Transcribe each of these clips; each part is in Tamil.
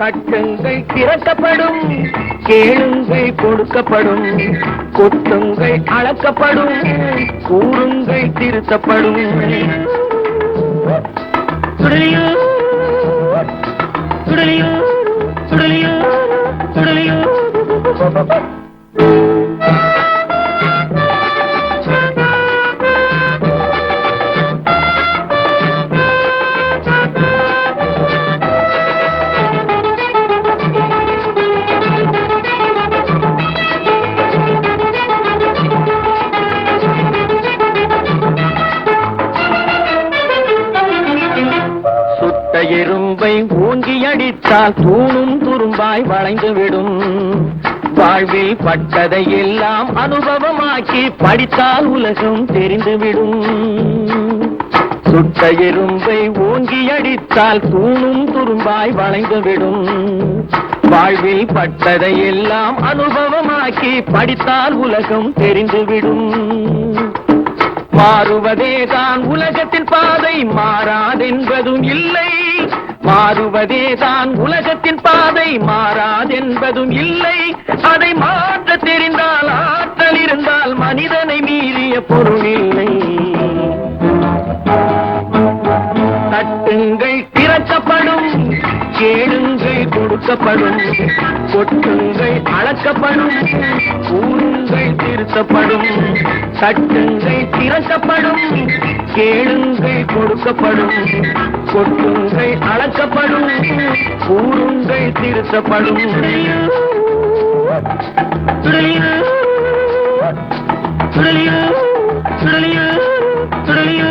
தட்டுங்கள் திறக்கப்படும் கேளுங்கள் கொடுக்கப்படும் கொட்டுங்கள் அளக்கப்படும் கூறுங்கள் திருத்தப்படும். சுடலியோ சுடலியோ சுடலியோ சுடலியோ எறும்பை ஊங்கி அடித்தால் தூணும் துரும்பாய் வளைந்து விடும். வாழ்வில் பட்டதை எல்லாம் அனுபவமாக்கி படித்தால் உலகம் தெரிந்துவிடும் சுட்ட எறும்பை ஓங்கி அடித்தால் தூணும் துரும்பாய் வளைந்து விடும். வாழ்வில் பட்டதை எல்லாம் அனுபவமாக்கி படித்தால் உலகம் தெரிந்துவிடும் மாறுவதேதான் உலகத்தின் பாதை மாறாதென்பதும் இல்லை. மாறுவதேதான் உலகத்தின் பாதை மாறாதென்பதும் இல்லை. அதை மாற்ற தெரிந்தால் ஆற்றல் இருந்தால் மனிதனை மீறிய பொருள் இல்லை தட்டுங்கள் திறக்கப்படும் கேளுங்கள் கொடுக்கப்படும் கொட்டுங்கள் அளக்கப்படும் கூறுங்கள் திருத்தப்படும் தட்டுங்கள் திறக்கப்படும் கேளுங்கள் கொடுக்கப்படும். கொட்டுங்கள் அளக்கப்படும். கூறுங்கள் திருத்தப்படும். சுடலியோ சுடலியோ சுடலியோ சுடலியோ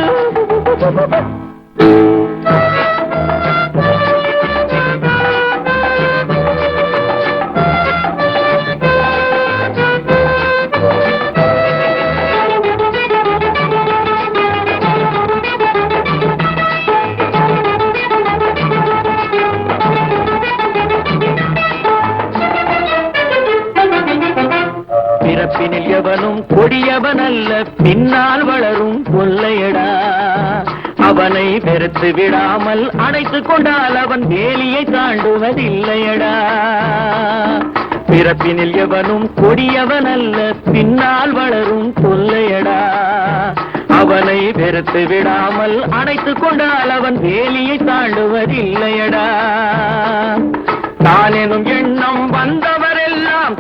எவனும் கொடியவன் அல்ல பின்னால் வளரும் கொள்ளையடா. அவனை வெறுத்து விடாமல் அணைத்துக் கொண்டால் அவன் வேலியை தாண்டுவதில்லையடா. பிறப்பினில் எவனும் கொடியவன் அல்ல பின்னால் வளரும் கொள்ளையடா. அவனை வெறுத்து விடாமல் அணைத்துக் கொண்டால் அவன் வேலியை தாண்டுவதில்லையடா. தானெனும் எண்ணம்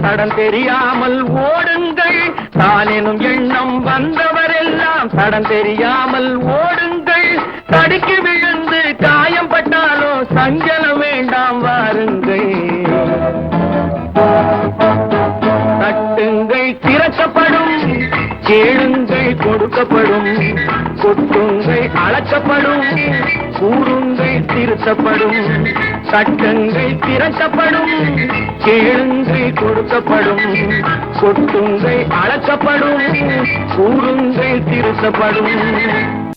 தடம் தெரியாமல் ஓடுங்கள். தானெனும் எண்ணம் வந்தவரெல்லாம் தடம் தெரியாமல் ஓடுங்கள். தடுக்கி விழுந்து காயம் பட்டாலோ சஞ்சலம் வேண்டாம் வாருங்கள். தட்டுங்கள் திறக்கப்படும். கேளுங்கள் கொடுக்கப்படும். கொட்டுங்கள் அழைக்கப்படும் கூறுங்கள் திருத்தப்படும். சட்டங்கள் திரட்டப்படும். கேளுங்கள் கொடுக்கப்படும். கொட்டுங்கள் அழைக்கப்படும் கூறுங்கள் திருத்தப்படும்.